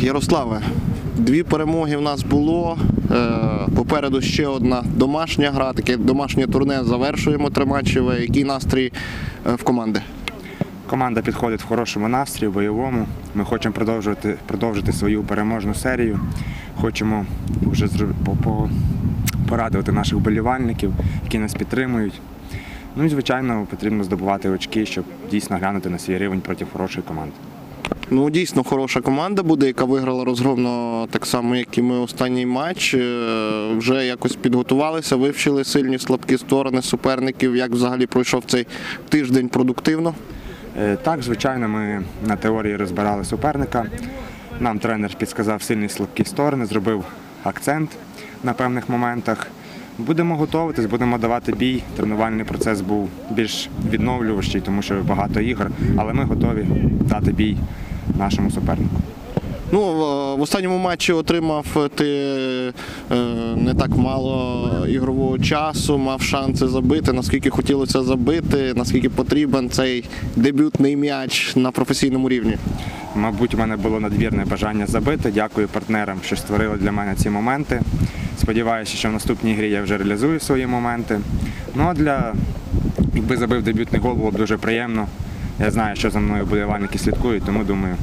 Ярославе, дві перемоги в нас було. Е, Попереду ще одна домашня гра, таке домашнє турне. Завершуємо триматчеве. Який настрій е, в команди? Команда підходить в хорошому настрої, бойовому. Ми хочемо продовжувати, продовжити свою переможну серію. Хочемо вже порадувати наших болівальників, які нас підтримують. Ну і, звичайно, потрібно здобувати очки, щоб дійсно глянути на свій рівень проти хорошої команди. Ну, дійсно хороша команда буде, яка виграла розгромно так само, як і ми останній матч. Е, Вже якось підготувалися, вивчили сильні слабкі сторони суперників. Як взагалі пройшов цей тиждень продуктивно? Е, Так, звичайно, ми на теорії розбирали суперника. Нам тренер підсказав сильні слабкі сторони, зробив акцент на певних моментах. Будемо готуватись, будемо давати бій. Тренувальний процес був більш відновлюващий, тому що багато ігор, але ми готові дати бій нашому супернику. Ну, в- останньому матчі отримав ти е, не так мало ігрового часу, мав шанси забити, наскільки хотілося забити, наскільки потрібен цей дебютний м'яч на професійному рівні. Мабуть, у мене було надвірне бажання забити. Дякую партнерам, що створили для мене ці моменти. Сподіваюся, що в наступній грі я вже реалізую свої моменти. Ну а для якби забив дебютний гол, було б дуже приємно. Я знаю, що за мною болівальники слідкують, тому думаю,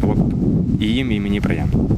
було б і їм, і мені приємно.